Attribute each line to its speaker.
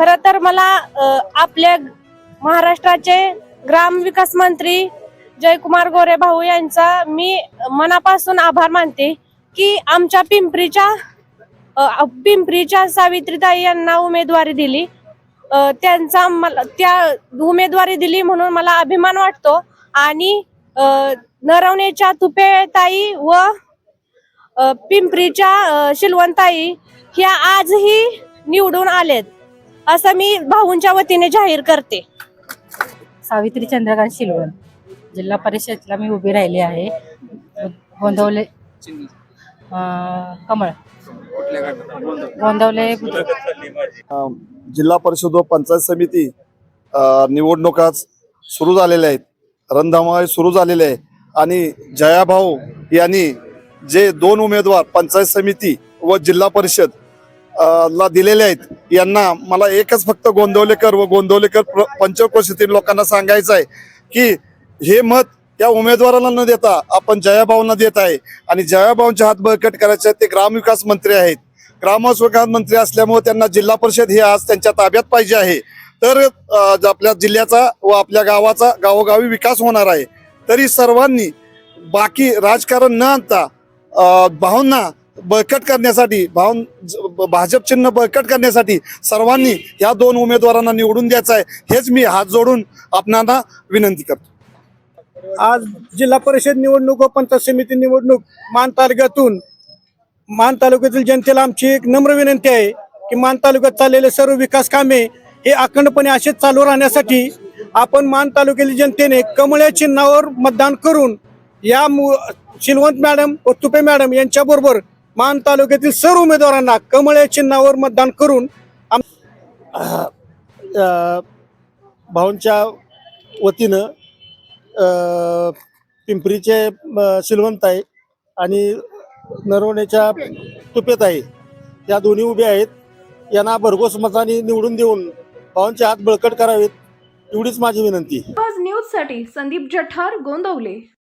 Speaker 1: खर तर मला आपल्या महाराष्ट्राचे ग्राम विकास मंत्री जयकुमार गोरे भाऊ यांचा मी मनापासून आभार मानते की आमच्या पिंपरीच्या पिंपरीच्या सावित्रीताई यांना उमेदवारी दिली. त्यांचा मला त्या उमेदवारी दिली म्हणून मला अभिमान वाटतो आणि नरवणेच्या तुपेताई व पिंपरीच्या शिलवंताई ह्या आजही निवडून आलेत. असं मी भाऊंच्या वतीने जाहीर करते.
Speaker 2: सावित्री चंद्रकांत शिलवण. जिल्हा परिषदला मी उभी राहिली आहे. गोंदवले अं, कमळ. गोंदवले
Speaker 3: जिल्हा परिषद व पंचायत समिती निवडणुका सुरू झालेल्या आहेत. रणधमाळी सुरू झालेले आहे आणि जयाभाऊ यांनी जे दोन उमेदवार पंचायत समिती व जिल्हा परिषद ला दिलेले आहेत यांना मला एकच फक्त गोंदवलेकर व गोंदवलेकर पंचक्रोशीतील लोकांना सांगायचं आहे की हे मत त्या उमेदवाराला न देता आपण जयाभाऊंना देत आहे. आणि जयाभाऊंचे हात बळकट करायचे ते ग्रामविकास मंत्री आहेत. ग्रामविकास मंत्री असल्यामुळे त्यांना जिल्हा परिषद हे आज त्यांच्या ताब्यात पाहिजे आहे. तर आपल्या जिल्ह्याचा व आपल्या गावाचा गावोगावी विकास होणार आहे. तरी सर्वांनी बाकी राजकारण न आणता भावना भाऊंना बळकट करण्यासाठी भाव भाजप चिन्ह बळकट करण्यासाठी सर्वांनी या दोन उमेदवारांना निवडून द्यायचं आहे हेच मी हात जोडून आपणाला विनंती करतो.
Speaker 4: आज जिल्हा परिषद निवडणूक व पंचायत समिती निवडणूक मान तालुक्यातून मान तालुक्यातील जनतेला आमची एक नम्र विनंती आहे की मान तालुक्यात चाललेले सर्व विकास कामे हे अखंडपणे असेच चालू राहण्यासाठी आपण मान तालुक्यातील जनतेने कमळ्या चिन्हावर मतदान करून या मु- शिलवंत मॅडम व तुपे मॅडम यांच्याबरोबर मान तालुक्यातील सर्व उमेदवारांना कमळ या चिन्हावर मतदान करून आम- भाऊंच्या वतीनं पिंपरीचे अ, आहे आणि नरवण्याच्या तुपेत आहे या दोन्ही उभे आहेत. यांना भरघोस मताने निवडून देऊन भावांचे हात बळकट करावेत एवढीच माझी विनंती.
Speaker 5: न्यूजसाठी संदीप जठार गोंदवले.